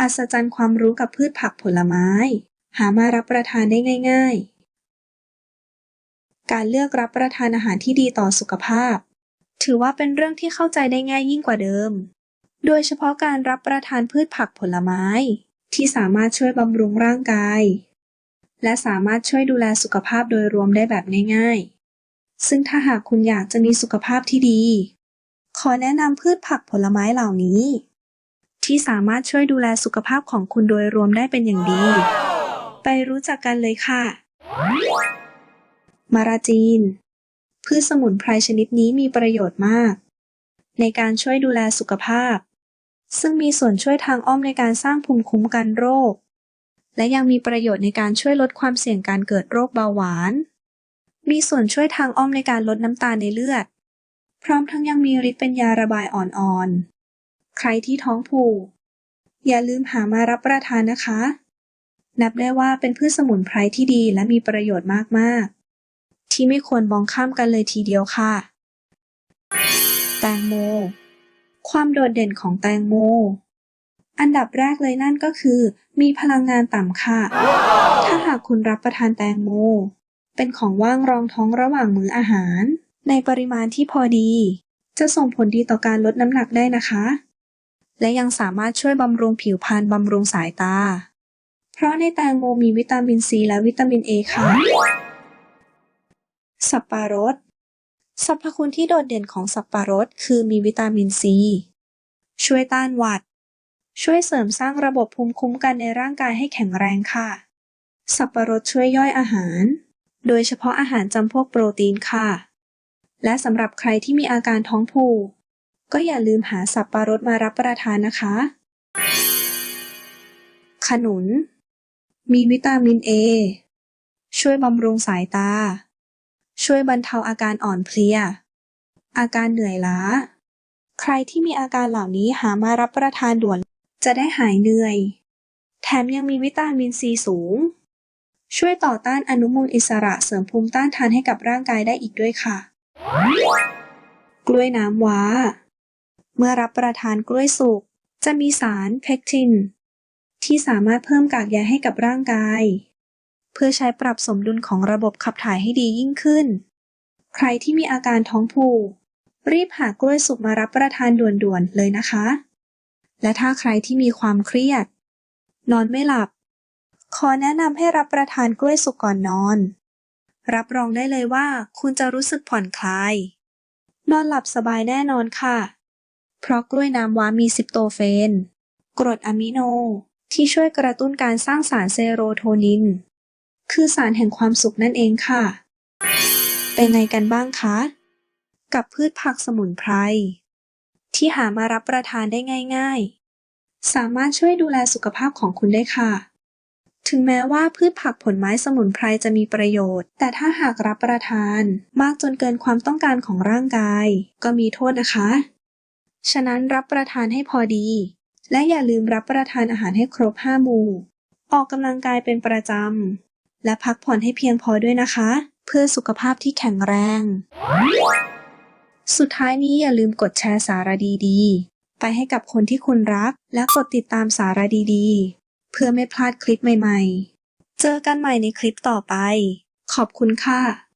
อัศจรรย์ความรู้กับพืชผักผลไม้ หามารับประทานได้ง่าย ๆ การเลือกรับประทานอาหารที่ดีต่อสุขภาพ ถือว่าเป็นเรื่องที่เข้าใจได้ง่ายยิ่งกว่าเดิม โดยเฉพาะการรับประทานพืชผักผลไม้ ที่สามารถช่วยบำรุงร่างกาย และสามารถช่วยดูแลสุขภาพโดยรวมได้แบบง่าย ๆ ซึ่งถ้าหากคุณอยากจะมีสุขภาพที่ดี ขอแนะนำพืชผักผลไม้เหล่านี้ ที่สามารถช่วยดูแลสุขภาพของคุณโดยรวมได้เป็นอย่างดี ไปรู้จักกันเลยค่ะ มาราจีน พืชสมุนไพรชนิดนี้มีประโยชน์มาก ในการช่วยดูแลสุขภาพ ซึ่งมีส่วนช่วยทางอ้อมในการสร้างภูมิคุ้มกันโรค และยังมีประโยชน์ในการช่วยลดความเสี่ยงการเกิดโรคเบาหวาน มีส่วนช่วยทางอ้อมในการลดน้ำตาลในเลือด พร้อมทั้งยังมีฤทธิ์เป็นยาระบายอ่อนๆ ใครที่ท้องผูก อย่าลืมหามารับประทานนะคะ นับได้ว่าเป็นพืชสมุนไพรที่ดีและมีประโยชน์มาก ๆ ที่ไม่ควรมองข้ามกันเลยทีเดียวค่ะ แตงโม ความโดดเด่นของแตงโม อันดับแรกเลยนั่นก็คือ มีพลังงานต่ำค่ะ ถ้าหากคุณรับประทานแตงโม เป็นของว่างรองท้องระหว่างมื้ออาหาร ในปริมาณที่พอดีจะส่งผลดีต่อการลดน้ำหนักได้นะคะ และยังสามารถช่วยบำรุงผิวพรรณบำรุงสายตา เพราะในแตงโมมีวิตามินซีและวิตามินเอค่ะ สับปะรด สรรพคุณที่โดดเด่นของสับปะรดคือมีวิตามินซี ช่วยต้านหวัด ช่วยเสริมสร้างระบบภูมิคุ้มกันในร่างกายให้แข็งแรงค่ะ สับปะรดช่วยย่อยอาหาร โดยเฉพาะอาหารจำพวกโปรตีนค่ะ และสำหรับใครที่มีอาการท้องผูก ก็อย่าลืมหาสับปะรดมารับประทานนะคะ ขนุน มีวิตามินเอช่วยบำรุงสายตา ช่วยบรรเทาอาการอ่อนเพลีย อาการเหนื่อยล้า ใครที่มีอาการเหล่านี้หามารับประทานด่วน จะได้หายเหนื่อย แถมยังมีวิตามินซีสูง ช่วยต่อต้านอนุมูลอิสระเสริมภูมิต้านทานให้กับร่างกายได้อีกด้วยค่ะ กล้วยน้ำว้า เมื่อรับประทานกล้วยสุกจะมีสารเพคทิน ที่สามารถเพิ่มกากใยให้กับร่างกาย เพื่อใช้ปรับสมดุลของระบบขับถ่ายให้ดียิ่งขึ้น ใครที่มีอาการท้องผูก รีบหากล้วยสุกมารับประทานด่วนๆเลยนะคะ และถ้าใครที่มีความเครียด นอนไม่หลับ ขอแนะนำให้รับประทานกล้วยสุกก่อนนอน รับรองได้เลยว่าคุณจะรู้สึกผ่อนคลาย นอนหลับสบายแน่นอนค่ะ เพราะกล้วยน้ำว้ามีซิปโตเฟน กรดอะมิโน ที่ช่วยกระตุ้นการสร้างสารเซโรโทนิน คือสารแห่งความสุขนั่นเองค่ะ เป็นไงกันบ้างคะ กับพืชผักสมุนไพร ที่หามารับประทานได้ง่าย ๆ สามารถช่วยดูแลสุขภาพของคุณได้ค่ะถึงแม้ว่าพืชผักผลไม้สมุนไพรจะมีประโยชน์ แต่ถ้าหากรับประทานมากจนเกินความต้องการของร่างกาย ก็มีโทษนะคะ ฉะนั้นรับประทานให้พอดี และอย่าลืมรับประทานอาหารให้ครบห้าหมู่ ออกกำลังกายเป็นประจำ และพักผ่อนให้เพียงพอด้วยนะคะ เพื่อสุขภาพที่แข็งแรง สุดท้ายนี้อย่าลืมกดแชร์สาระดีๆ ไปให้กับคนที่คุณรัก และกดติดตามสาระดีๆ เพื่อไม่พลาดคลิปใหม่ๆ เจอกันใหม่ในคลิปต่อไป ขอบคุณค่ะ